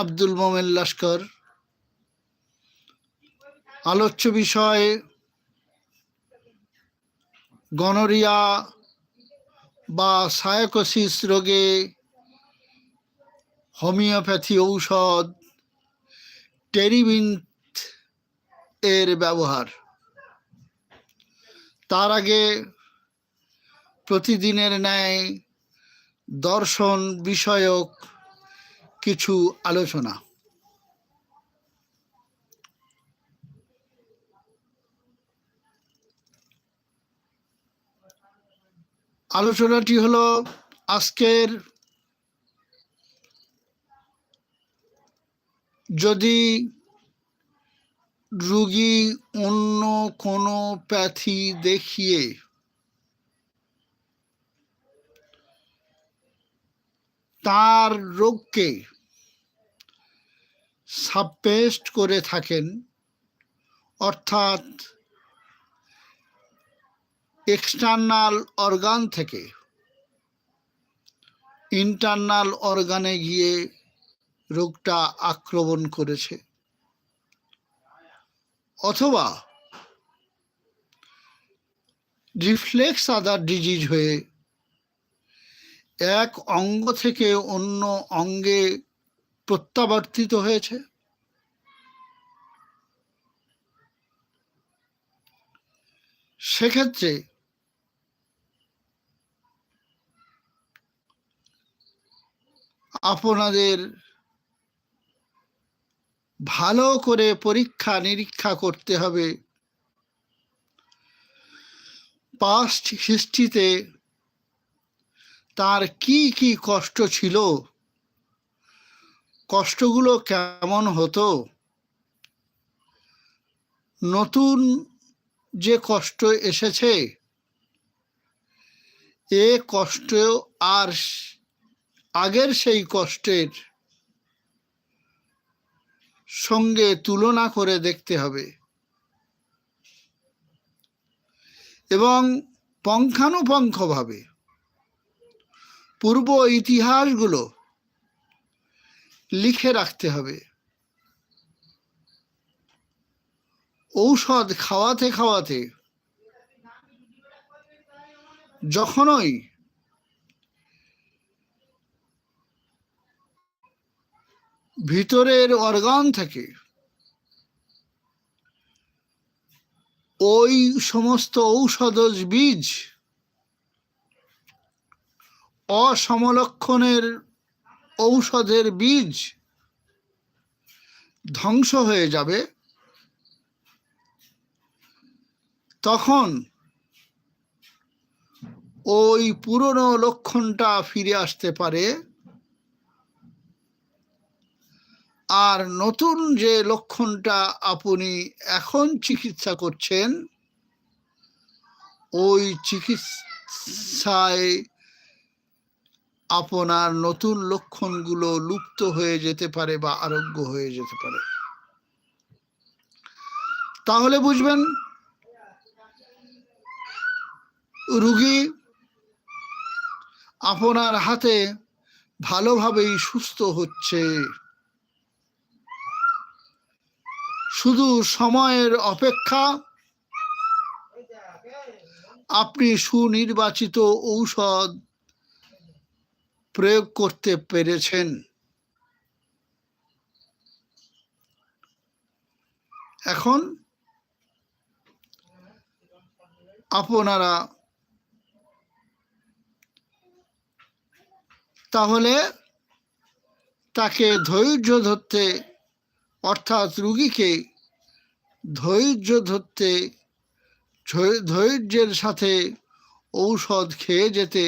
আব্দুল মোমেন লস্কর। আলোচ্য বিষয়, গনোরিয়া বা সায়াকোসিস রোগে হোমিওপ্যাথি ঔষধ টেরিবিন্থ এর ব্যবহার। তার আগে প্রতিদিনের ন্যায় দর্শন বিষয়ক কিছু আলোচনা। আলোচনাটি হলো আজকের যদি রুগী অন্য কোনো প্যাথি দেখিয়ে তার রোগকে সাবপেস্ট করে থাকেন, অর্থাৎ এক্সটার্নাল অর্গান থেকে ইন্টারনাল অর্গানে গিয়ে রোগটা আক্রমণ করেছে। অথবা রিফ্লেক্স আদার ডিজিজ হয়ে এক অঙ্গ থেকে অন্য অঙ্গে প্রত্যাবর্তিত হয়েছে। সেক্ষেত্রে আপনাদের ভালো করে পরীক্ষা নিরীক্ষা করতে হবে। পাস্ট হিস্ট্রিতে তার কি কি কষ্ট ছিল? কষ্টগুলো কেমন হতো? নতুন যে কষ্ট এসেছে, এ কষ্ট আর আগের সেই কষ্টের সঙ্গে তুলনা করে দেখতে হবে। এবং পঙ্খানুপঙ্খভাবে পূর্ব ইতিহাসগুলো লিখে রাখতে হবে। ঔষধ খাওয়াতে খাওয়াতে যখনই ভিতরের অর্গান থেকে ওই সমস্ত ঔষধজ বীজ অসমলক্ষণের ঔষধের বীজ ধ্বংস হয়ে যাবে, তখন ওই পুরনো লক্ষণটা ফিরে আসতে পারে। আর নতুন যে লক্ষণটা আপনি এখন চিকিৎসা করছেন, ওই চিকিৎসায় আপনার নতুন লক্ষণগুলো লুপ্ত হয়ে যেতে পারে বা আরোগ্য হয়ে যেতে পারে। তাহলে বুঝবেন, রুগী আপনার হাতে ভালোভাবেই সুস্থ হচ্ছে। শুধু সময়ের অপেক্ষা, আপনি সুনির্বাচিত ঔষধ প্রয়োগ করতে পেরেছেন। এখন আপনারা তাহলে তাকে ধৈর্য ধরতে, অর্থাৎ রুগীকে ধৈর্য ধরতে, ধৈর্যের সাথে ঔষধ খেয়ে যেতে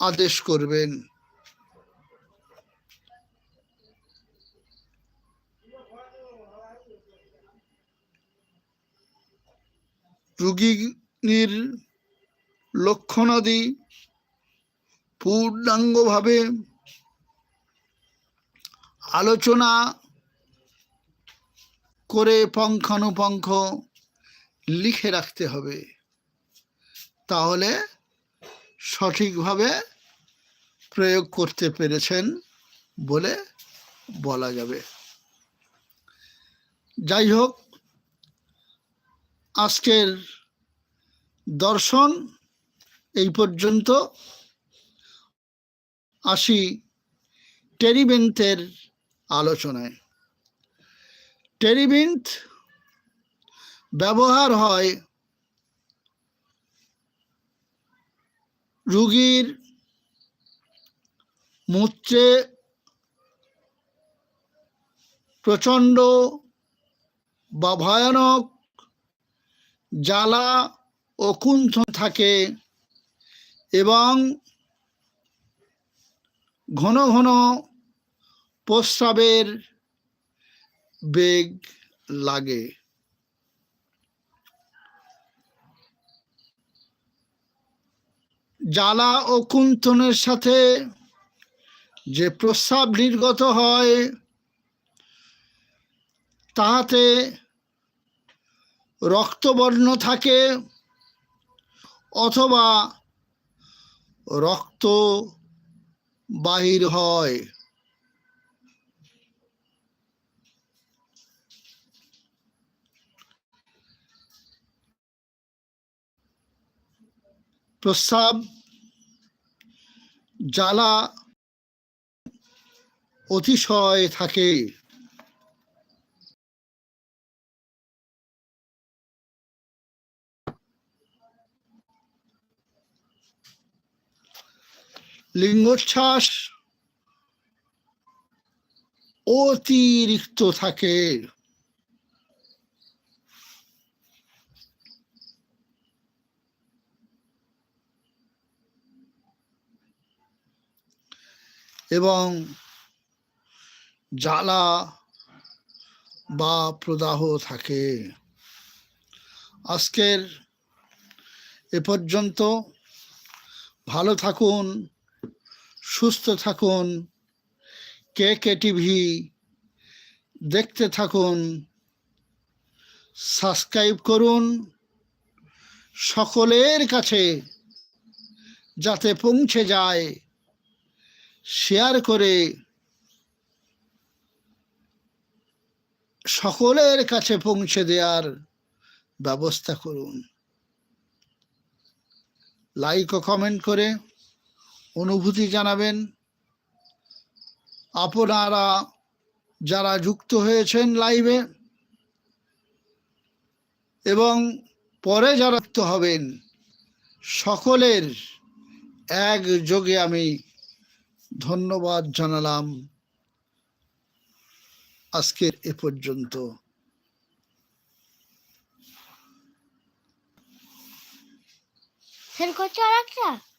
আদেশ করবেন। রুগীর লক্ষণাদি পূর্ণাঙ্গভাবে আলোচনা করে পঙ্খানুপঙ্খ লিখে রাখতে হবে। তাহলে সঠিকভাবে প্রয়োগ করতে পেরেছেন বলে বলা যাবে। যাই হোক, আজকের দর্শন এই পর্যন্ত। আসি টেরিবেন্থের আলোচনায়। টেরিবিন্থ ব্যবহার হয় রুগীর মূত্রে প্রচণ্ড বা ভয়ানক জ্বালা ও কুণ্ঠন থাকে এবং ঘন ঘন প্রস্রাবের বেগ লাগে। জ্বালা ও কুন্তনের সাথে যে প্রস্রাব নির্গত হয়, তাহাতে রক্তবর্ণ থাকে অথবা রক্ত বাহির হয়। প্রস্রাব জ্বালা অতিশয় থাকে। লিঙ্গোচ্ছ্বাস অতিরিক্ত থাকে। এবং জ্বালা বা প্রদাহ থাকে। আজকের এ পর্যন্ত ভালো থাকুন, সুস্থ থাকুন, কে কে টিভি দেখতে থাকুন, সাবস্ক্রাইব করুন, সকলের কাছে যাতে পৌঁছে যায়। শেয়ার করে সকলের কাছে পৌঁছে দেওয়ার ব্যবস্থা করুন। লাইক ও কমেন্ট করে অনুভূতি জানাবেন। আপনারা যারা যুক্ত হয়েছেন লাইভে এবং পরে যারা যুক্ত হবেন, সকলের একযোগে আমি ধন্যবাদ জানালাম। আজকের এ পর্যন্ত। সেন্ড করছ আর একটা?